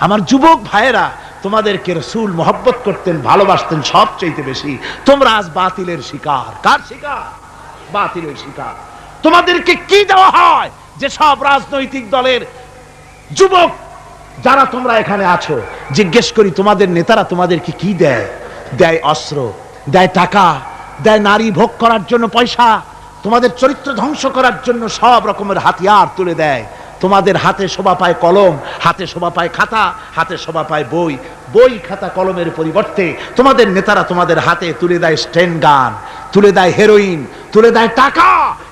আমার যুবক ভাইয়েরা, তোমাদেরকে রসুল মহব্বত করতেন, ভালোবাসতেন সব চাইতে বেশি। তোমরা আজ বাতিলের শিকার। কার শিকার? বাতিলের শিকার। তোমাদেরকে কি দেওয়া হয় যে সব রাজনৈতিক দলের যুবক যারা তোমরা এখানে আছো, জিজ্ঞেস করি তোমাদের নেতারা তোমাদেরকে কি দেয়? দেয় অস্ত্র, দেয় টাকা, দেয় নারী ভোগ করার জন্য পয়সা, তোমাদের চরিত্র ধ্বংস করার জন্য সব রকমের হাতিয়ার তুলে দেয়। তোমাদের হাতে শোভা পায় কলম, হাতে শোভা পায় খাতা, হাতে শোভা পায় বই। বই, খাতা, কলমের পরিবর্তে তোমাদের নেতারা তোমাদের হাতে তুলে দেয় স্টেন গান, তুলে দেয় হেরোইন, তুলে দেয় টাকা।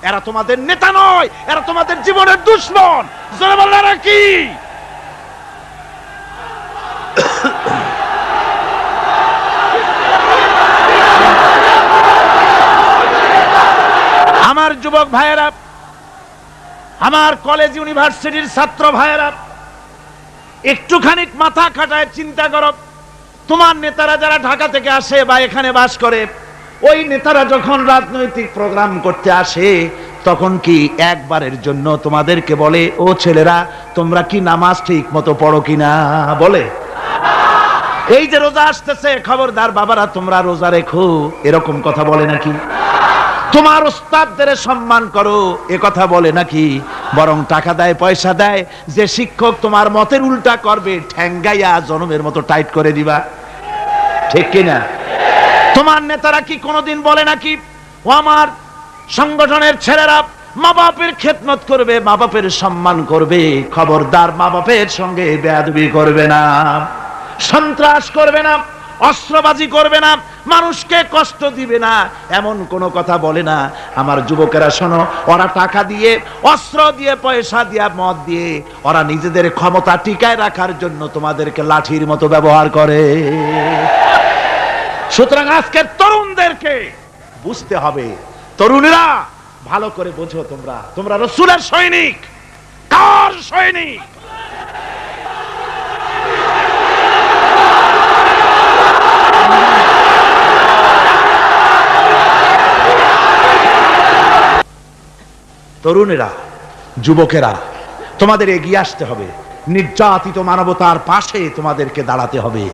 এরা তোমাদের নেতা নয়, এরা তোমাদের জীবনের দুশ্মন। জোরে বলল এরা কি? আমার যুবক ভাইয়েরা আমার কলেজ ইউনিভার্সিটির ছাত্র ভাইয়েরা একটুখানি মাথা খাটায় চিন্তা করো। তোমার নেতারা যারা ঢাকা থেকে আসে বা এখানে বাস করে, ওই নেতারা যখন রাজনৈতিক প্রোগ্রাম করতে আসে, তখন কি একবারের জন্য তোমাদেরকে বলে, ও ছেলেরা, তোমরা কি নামাজ ঠিক মতো পড়ো কিনা? বলে। এই যে রোজা আসতেছে, খবরদার বাবারা, তোমরা রোজা রেখো, এরকম কথা বলে নাকি? তোমার ওস্তাদদের সম্মান করো, এ কথা বলে নাকি? বরং টাকা দেয়, পয়সা দেয়। যে শিক্ষক তোমার মতের উল্টা করবে, ঠ্যাঙ্গাইয়া জনমের মতো টাইট করে দিবা। ঠিক কিনা? তোমার নেতারা কি কোনোদিন বলে নাকি, ও আমার সংগঠনের ছেলেরা মা বাপের খেদমত করবে মা বাপের সম্মান করবে, খবরদার মা বাপের সঙ্গে বেয়াদবি করবে না, সন্ত্রাস করবে না। অস্ত্রবাজি করবে না, মানুষকে কষ্ট দিবে না। এমন কোনো কথা বলে না। আমার যুবকেরা শোনো, ওরা টাকা দিয়ে, অস্ত্র দিয়ে, পয়সা দিয়ে, মদ দিয়ে, ওরা নিজেদের ক্ষমতা টিকায় রাখার জন্য তোমাদেরকে লাঠির মতো ব্যবহার করে। সুতরাং আজকের তরুণদেরকে বুঝতে হবে, তরুণেরা ভালো করে বোঝো তোমরা। তোমরা রসুলের সৈনিক, কার সৈনিক? তরুণেরা যুবকেরা তোমাদের এগিয়ে আসতে হবে। নির্যাতিত মানবতার পাশে তোমাদেরকে দাঁড়াতে হবে।